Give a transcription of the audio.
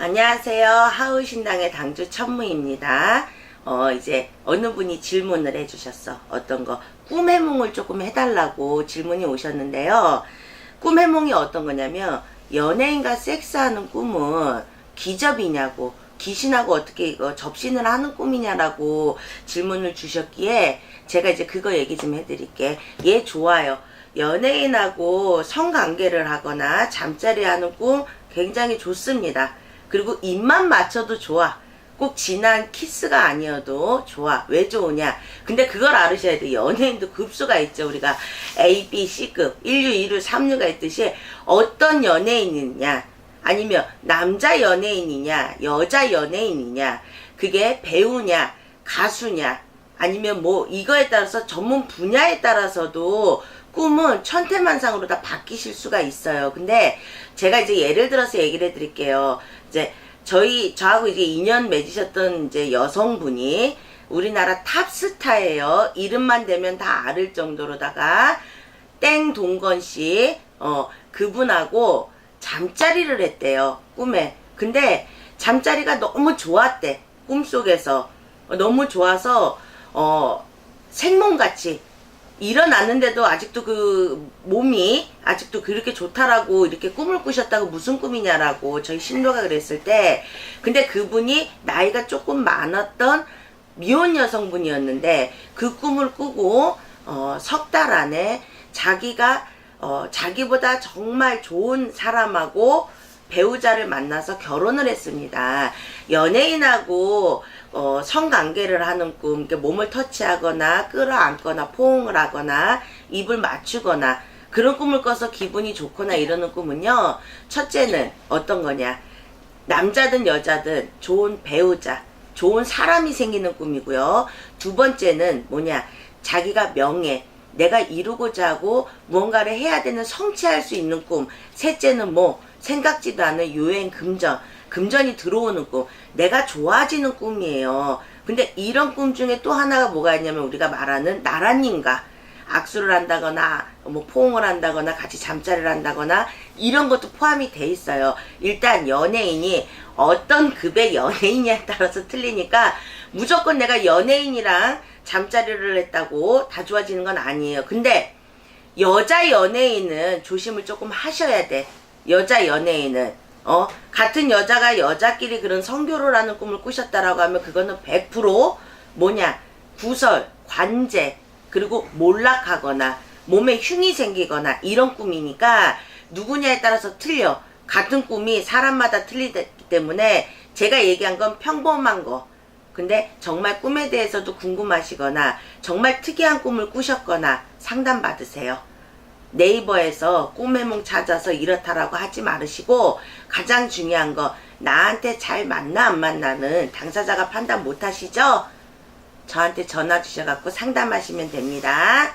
안녕하세요. 하우신당의 당주 천무입니다. 어, 이제 어느 분이 질문을 해주셨어. 어떤 거. 꿈 해몽을 조금 해달라고 질문이 오셨는데요. 꿈 해몽이 어떤 거냐면, 연예인과 섹스하는 꿈은 기접이냐고, 귀신하고 어떻게 이거 접신을 하는 꿈이냐라고 질문을 주셨기에, 제가 이제 그거 얘기 좀 해드릴게. 얘 좋아요. 연예인하고 성관계를 하거나 잠자리 하는 꿈 굉장히 좋습니다. 그리고 입만 맞춰도 좋아. 꼭 진한 키스가 아니어도 좋아. 왜 좋으냐? 근데 그걸 알으셔야 돼. 연예인도 급수가 있죠. 우리가 A, B, C급, 1류, 2류, 3류가 있듯이 어떤 연예인이냐? 아니면 남자 연예인이냐? 여자 연예인이냐? 그게 배우냐? 가수냐? 아니면 뭐 이거에 따라서 전문 분야에 따라서도 꿈은 천태만상으로 다 바뀌실 수가 있어요. 근데 제가 이제 예를 들어서 얘기를 해드릴게요. 이제 저희 저하고 이제 인연 맺으셨던 이제 여성분이 우리나라 탑스타예요. 이름만 대면 다 알을 정도로다가 땡 동건 씨, 어 그분하고 잠자리를 했대요. 꿈에. 근데 잠자리가 너무 좋았대. 꿈속에서 어, 너무 좋아서 어 생몽같이 일어났는데도 아직도 그 몸이 아직도 그렇게 좋다라고 이렇게 꿈을 꾸셨다고 무슨 꿈이냐라고 저희 신도가 그랬을 때 근데 그분이 나이가 조금 많았던 미혼 여성분이었는데 그 꿈을 꾸고 어, 석 달 안에 자기가 어, 자기보다 정말 좋은 사람하고 배우자를 만나서 결혼을 했습니다. 연예인하고 어, 성관계를 하는 꿈, 이렇게 몸을 터치하거나 끌어안거나 포옹을 하거나 입을 맞추거나 그런 꿈을 꿔서 기분이 좋거나 이러는 꿈은요. 첫째는 어떤 거냐? 남자든 여자든 좋은 배우자, 좋은 사람이 생기는 꿈이고요. 두 번째는 뭐냐? 자기가 명예, 내가 이루고자 하고 무언가를 해야 되는 성취할 수 있는 꿈. 셋째는 뭐 생각지도 않은 유행 금전, 금전이 들어오는 꿈. 내가 좋아지는 꿈이에요. 근데 이런 꿈 중에 또 하나가 뭐가 있냐면 우리가 말하는 나라님과 악수를 한다거나 뭐 포옹을 한다거나 같이 잠자리를 한다거나 이런 것도 포함이 돼 있어요. 일단 연예인이 어떤 급의 연예인이냐에 따라서 틀리니까 무조건 내가 연예인이랑 잠자리를 했다고 다 좋아지는 건 아니에요. 근데 여자 연예인은 조심을 조금 하셔야 돼. 여자 연예인은 어 같은 여자가 여자끼리 그런 성교를 하는 꿈을 꾸셨다라고 하면 그거는 100% 뭐냐 구설, 관제 그리고 몰락하거나 몸에 흉이 생기거나 이런 꿈이니까 누구냐에 따라서 틀려. 같은 꿈이 사람마다 틀리기 때문에 제가 얘기한 건 평범한 거. 근데 정말 꿈에 대해서도 궁금하시거나 정말 특이한 꿈을 꾸셨거나 상담 받으세요. 네이버에서 꿈해몽 찾아서 이렇다라고 하지 말으시고 가장 중요한 거 나한테 잘 맞나 안 맞나는 당사자가 판단 못 하시죠? 저한테 전화 주셔갖고 상담하시면 됩니다.